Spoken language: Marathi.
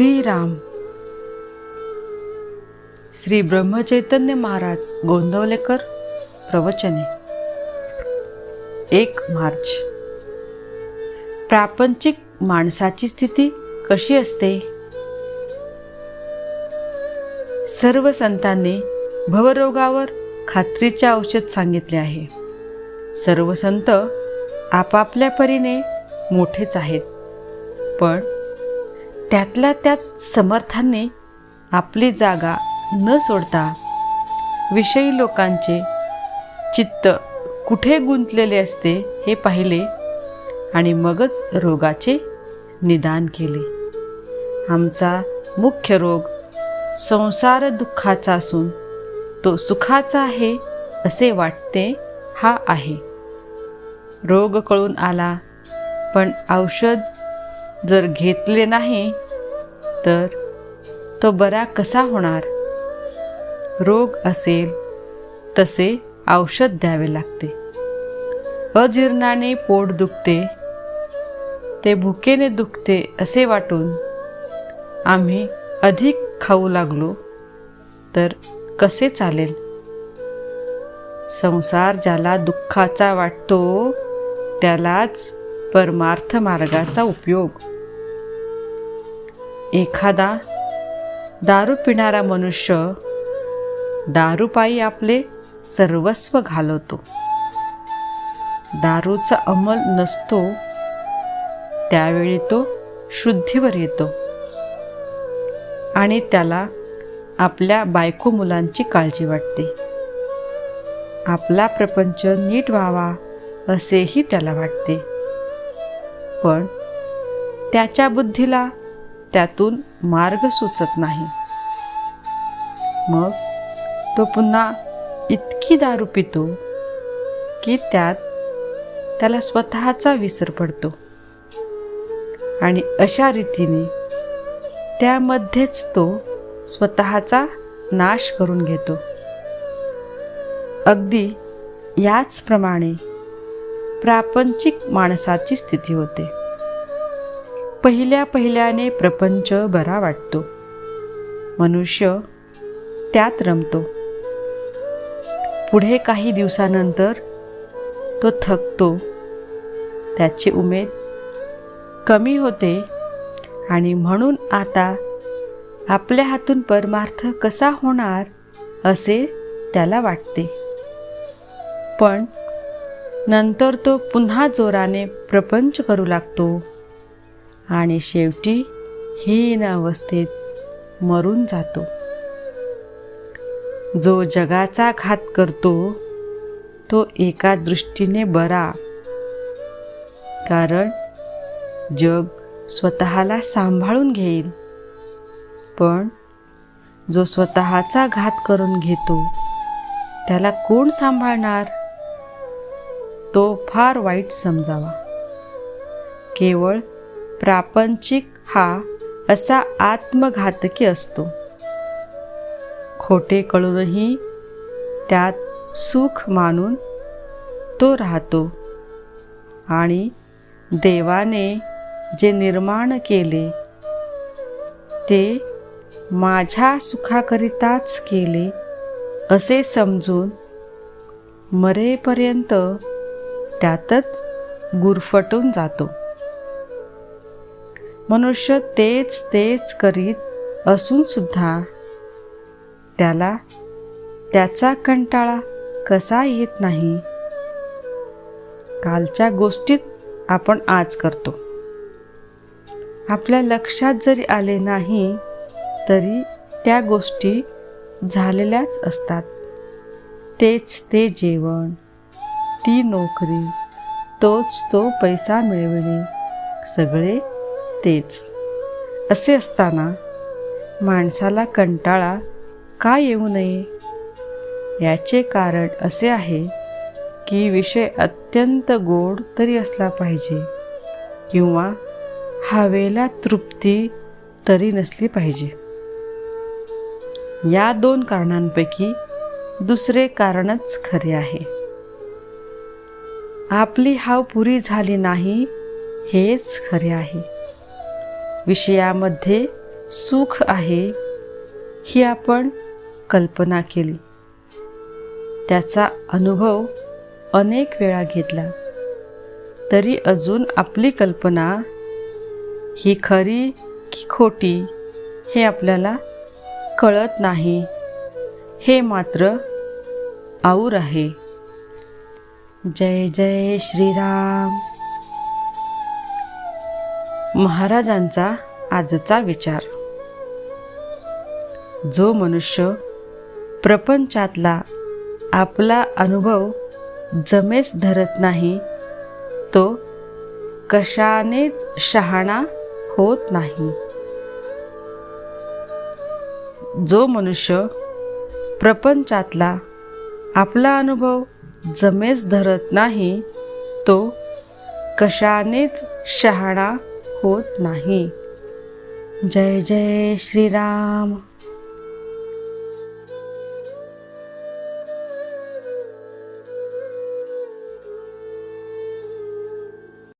श्रीराम. श्री ब्रह्मचैतन्य महाराज गोंदवलेकर प्रवचने. एक मार्च. प्रापंचिक माणसाची स्थिती कशी असते? सर्व संतांनी भवरोगावर खात्रीचे औषध सांगितले आहे. सर्व संत आपापल्या परीने मोठेच आहेत. पण त्यातल्या त्यात समर्थांनी आपली जागा न सोडता विषयी लोकांचे चित्त कुठे गुंतलेले असते हे पाहिले आणि मगच रोगाचे निदान केले. आमचा मुख्य रोग संसार दुःखाचा असून तो सुखाचा आहे असे वाटते हा आहे. रोग कळून आला पण औषध जर घेतले नाही तर तो बरा कसा होणार? रोग असेल तसे औषध द्यावे लागते. अजीर्णाने पोट दुखते ते भुकेने दुखते असे वाटून आम्ही अधिक खाऊ लागलो तर कसे चालेल? संसार ज्याला दुःखाचा वाटतो त्यालाच परमार्थ मार्गाचा उपयोग. एखादा दारू पिणारा मनुष्य दारूपायी आपले सर्वस्व घालवतो. दारूचा अंमल नसतो त्यावेळी तो शुद्धीवर येतो आणि त्याला आपल्या बायको मुलांची काळजी वाटते. आपला प्रपंच नीट व्हावा असेही त्याला वाटते. पण त्याच्या बुद्धीला त्यातून मार्ग सुचत नाही. मग तो पुन्हा इतकी दारू पितो की त्यात त्याला स्वतःचा विसर पडतो. आणि अशा रीतीने त्यामध्येच तो स्वतःचा नाश करून घेतो. अगदी याचप्रमाणे प्रापंचिक माणसाची स्थिती होते. पहिल्या पहिल्याने प्रपंच बरा वाटतो. मनुष्य त्यात रमतो. पुढे काही दिवसानंतर तो थकतो. त्याची उमेद कमी होते आणि म्हणून आता आपल्या हातून परमार्थ कसा होणार असे त्याला वाटते. पण नंतर तो पुन्हा जोराने प्रपंच करू लागतो. आणि शेवटी हीन अवस्थेत मरून जातो. जो जगाचा घात करतो तो एका दृष्टीने बरा. कारण जग स्वतःला सांभाळून घेईल. पण जो स्वतःचा घात करून घेतो त्याला कोण सांभाळणार? तो फार वाईट समजावा. केवळ प्रापंचिक हा असा आत्मघातकी असतो. खोटे कळूनही त्यात सुख मानून तो राहतो. आणि देवाने जे निर्माण केले ते माझ्या सुखाकरिताच केले असे समजून मरेपर्यंत त्यातच गुरफटून जातो. मनुष्य तेच तेच करीत असूनसुद्धा त्याला त्याचा कंटाळा कसा येत नाही? कालच्या गोष्टीत आपण आज करतो. आपल्या लक्षात जरी आले नाही तरी त्या गोष्टी झालेल्याच असतात. तेच ते जेवण ती नोकरी तोच तो पैसा मिळविणे सगळे तेच. असे असताना माणसाला कंटाळा का येऊ नये? याचे कारण असे आहे की विषय अत्यंत गोड तरी असला पाहिजे किंवा हवेला तृप्ती तरी नसली पाहिजे. या दोन कारणांपैकी दुसरे कारणच खरे आहे. आपली हाव पुरी झाली नाही हेच खरे आहे. विषयामध्ये सुख आहे ही आपण कल्पना केली. त्याचा अनुभव अनेक वेळा घेतला. तरी अजून आपली कल्पना ही खरी की खोटी हे आपल्याला कळत नाही. हे मात्र आऊर आहे. जय जय श्रीराम. महाराजांचा आजचा विचार. जो मनुष्य प्रपंचातला आपला अनुभव जमेस धरत नाही तो कशानेच शहाणा होत नाही. जो मनुष्य प्रपंचातला आपला अनुभव जमेस धरत नाही तो कशानेच शहाणा होत नाही. जय जय श्रीराम.